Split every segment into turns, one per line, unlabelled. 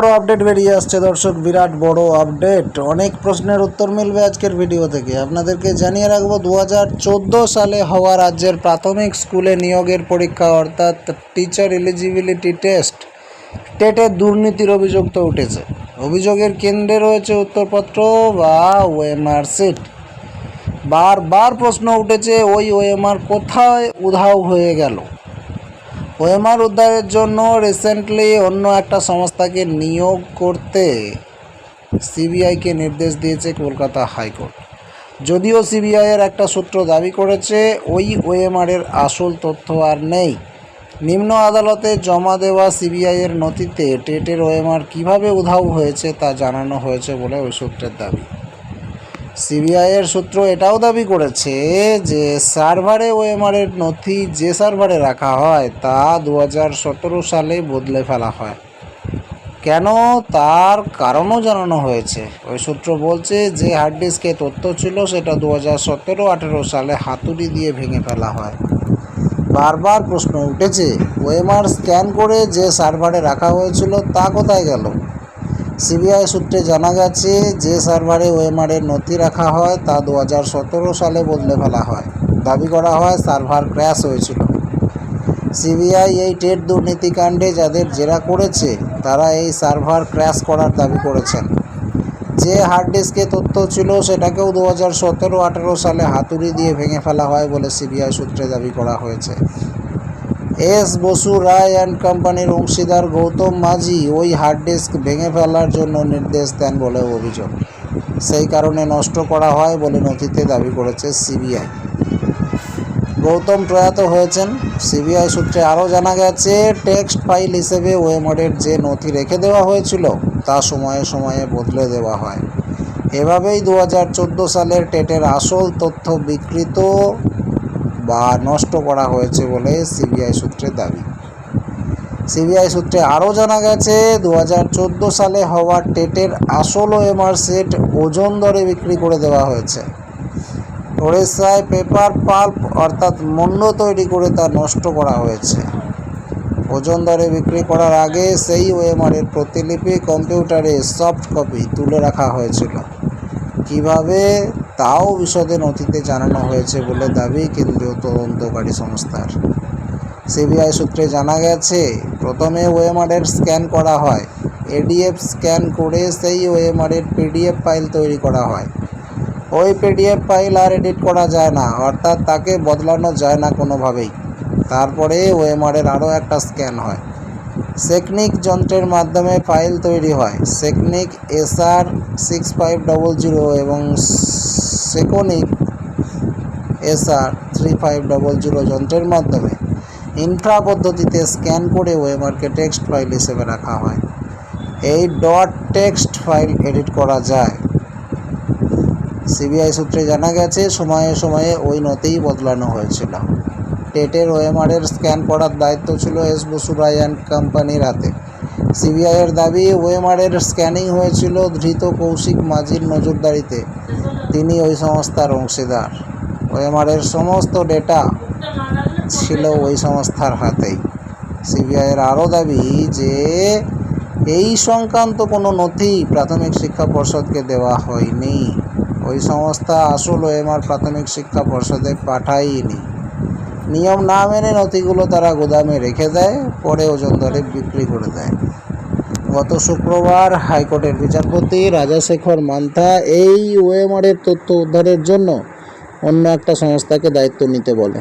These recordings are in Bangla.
বড় আপডেট বেরিয়ে আসছে দর্শক, বিরাট বড় আপডেট অনেক প্রশ্নের উত্তর মিলবে আজকের ভিডিও থেকে। আপনাদেরকে জানিয়ে রাখব দু হাজার চোদ্দ সালে হওয়া রাজ্যের প্রাথমিক স্কুলে নিয়োগের পরীক্ষা, অর্থাৎ টিচার এলিজিবিলিটি টেস্ট টেটে দুর্নীতির অভিযোগ তো উঠেছে। অভিযোগের কেন্দ্রে রয়েছে উত্তরপত্র বা ওএমআর সিট বারবার প্রশ্ন উঠেছে, ওই ওএমআর কোথায় উধাও হয়ে গেল? ওএমআর উদ্ধারের জন্য রিসেন্টলি অন্য একটা সংস্থাকে নিয়োগ করতে সিবিআইকে নির্দেশ দিয়েছে কলকাতা হাইকোর্ট। যদিও সিবিআইয়ের একটা সূত্র দাবি করেছে, ওই ওএমআরের আসল তথ্য আর নেই। নিম্ন আদালতে জমা দেওয়া সিবিআইয়ের নথিতে টেটের ওএমআর কীভাবে উধাও হয়েছে তা জানানো হয়েছে বলে ওই সূত্রের দাবি। সিবিআইয়ের সূত্র এটাও দাবি করেছে যে সার্ভারে ওএমআরের নথি যে সার্ভারে রাখা হয় তা দু হাজার সতেরো সালে বদলে ফেলা হয়। কেন? তার কারণও জানানো হয়েছে। ওই সূত্র বলছে যে হার্ড ডিস্কে তথ্য ছিল সেটা দু হাজার সতেরো আঠেরো সালে হাতুড়ি দিয়ে ভেঙে ফেলা হয়। বারবার প্রশ্ন উঠেছে, ওএমআর স্ক্যান করে যে সার্ভারে রাখা হয়েছিল তা কোথায় গেল? সিবিআই সূত্রে জানা গেছে, যে সার্ভারে ওএমআরের নথি রাখা হয় তা দু হাজার সতেরো সালে বদলে ফেলা হয়। দাবি করা হয় সার্ভার ক্র্যাশ হয়েছিল। সিবিআই এই টেট দুর্নীতিকাণ্ডে যাদের জেরা করেছে, তারা এই সার্ভার ক্র্যাশ করার দাবি করেছেন। যে হার্ড ডিস্কে তথ্য ছিল, সেটাকেও দু হাজার সতেরো আঠেরো সালে হাতুড়ি দিয়ে ভেঙে ফেলা হয় বলে সিবিআই সূত্রে দাবি করা হয়েছে। এস বসু রায় অ্যান্ড কোম্পানির অংশীদার গৌতম মাঝি ওই হার্ড ডিস্ক ভেঙে ফেলার জন্য নির্দেশ দেন বলে অভিযোগ। সেই কারণে নষ্ট করা হয় বলে নথিতে দাবি করেছে সিবিআই। গৌতম প্রয়াত হয়েছেন। সিবিআই সূত্রে আরও জানা গেছে, টেক্সট ফাইল হিসেবে ওয়েমডের যে নথি রেখে দেওয়া হয়েছিল, তা সময়ে সময়ে বদলে দেওয়া হয়। এভাবেই দু হাজার চোদ্দ সালের টেটের আসল তথ্য বিকৃত বা নষ্ট করা হয়েছে বলে সিবিআই সূত্রে দাবি। সিবিআই সূত্রে আরও জানা গেছে দু হাজার চোদ্দ সালে হওয়া টেটের আসল ওএমআর সেট ওজন দরে বিক্রি করে দেওয়া হয়েছে। ওড়িশায় পেপার পাল্প অর্থাৎ মণ্ড তৈরি করে তা নষ্ট করা হয়েছে। ওজন দরে বিক্রি করার আগে সেই ওএমআরের প্রতিলিপি কম্পিউটারে সফট কপি তুলে রাখা হয়েছিল। কীভাবে? তাও বিশদে নথিতে জানানো হয়েছে বলে দাবি কেন্দ্রীয় তদন্তকারী সংস্থার। সিবিআই সূত্রে জানা গেছে, প্রথমে ওএমআরের স্ক্যান করা হয়। এডিএফ স্ক্যান করে সেই ওএমআরের পিডিএফ ফাইল তৈরি করা হয়। ওই পিডিএফ ফাইল আর এডিট করা যায় না, অর্থাৎ তাকে বদলানো যায় না কোনোভাবেই। তারপরে ওএমআরের আরও একটা স্ক্যান হয়। সেকনিক যন্ত্রের মাধ্যমে ফাইল তৈরি হয়। Sekonic SR six five double zero এবং Sekonic SR three five double zero যন্ত্রের মাধ্যমে ইনফ্রা পদ্ধতিতে স্ক্যান করে ওয়েমারকে টেক্সট ফাইল হিসেবে রাখা হয়। এই ডট টেক্সট ফাইল এডিট করা যায়। সিবিআই সূত্রে জানা গেছে, সময়ে সময়ে ওই নথিই বদলানো হয়েছিল। টেটের ওএমআরের স্ক্যান করার দায়িত্ব ছিল এস বসু রায় অ্যান্ড কোম্পানির হাতে। সিবিআইয়ের দাবি ওএমআরের স্ক্যানিং হয়েছিল ধৃত কৌশিক মাঝির নজরদারিতে। তিনি ওই সংস্থার অংশীদার। ওএমআরের সমস্ত ডেটা ছিল ওই সংস্থার হাতেই। সিবিআইয়ের আরও দাবি যে এই সংক্রান্ত কোনো নথি প্রাথমিক শিক্ষা পর্ষদকে দেওয়া হয়নি। ওই সংস্থা আসল ওএমআর প্রাথমিক শিক্ষা পর্ষদে পাঠায়নি। নিয়ম না মেনে নথিগুলো তারা গোদামে রেখে দেয়, পরে ওজন দরে বিক্রি করে দেয়। গত শুক্রবার হাইকোর্টের বিচারপতি রাজাশেখর মান্থা এই ওএমআরের তথ্য উদ্ধারের জন্য অন্য একটা সংস্থাকে দায়িত্ব নিতে বলে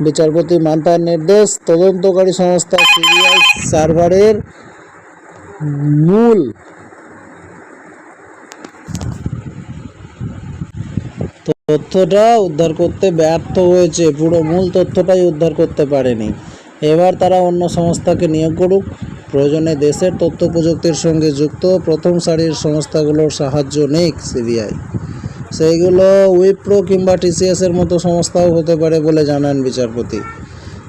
বিচারপতি মান্থার নির্দেশ, তদন্তকারী সংস্থা সিবিআই সার্ভারের মূল তথ্যটা উদ্ধার করতে ব্যর্থ হয়েছে। পুরো মূল তথ্যটাই উদ্ধার করতে পারেনি। এবার তারা অন্য সংস্থাকে নিয়োগ করুক। প্রয়োজনে দেশের তথ্য প্রযুক্তির সঙ্গে যুক্ত প্রথম সারির সংস্থাগুলোর সাহায্য নিক সিবিআই। সেইগুলো উইপ্রো কিংবা টিসিএসের মতো সংস্থাও হতে পারে বলে জানান বিচারপতি।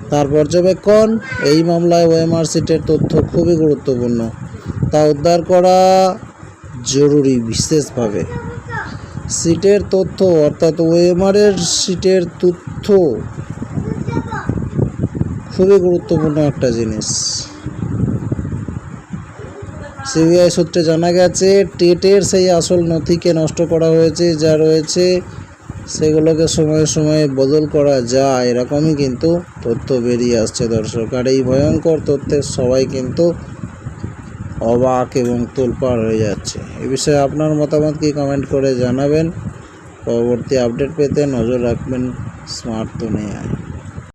তার পর্যবেক্ষণ, এই মামলায় ওএমআর সিটের তথ্য খুবই গুরুত্বপূর্ণ। তা উদ্ধার করা জরুরি বিশেষভাবে। সিটের তথ্য, অর্থাৎ ওএমআরের সিটের তথ্য খুবই গুরুত্বপূর্ণ একটা জিনিস। সিবিআই সূত্রে জানা গেছে, টেটের সেই আসল নথিকে নষ্ট করা হয়েছে, যা রয়েছে সেগুলোকে সময়ে সময়ে বদল করা যায়। এরকমই কিন্তু তথ্য বেরিয়ে আসছে দর্শক। আর এই ভয়ঙ্কর তথ্যে সবাই কিন্তু অবাক এবং তোলপাড় হয়ে যাচ্ছে। এ বিষয়ে আপনার মতামত কি কমেন্ট করে জানাবেন। পরবর্তী আপডেট পেতে নজর রাখবেন স্মার্ট দুনিয়ায়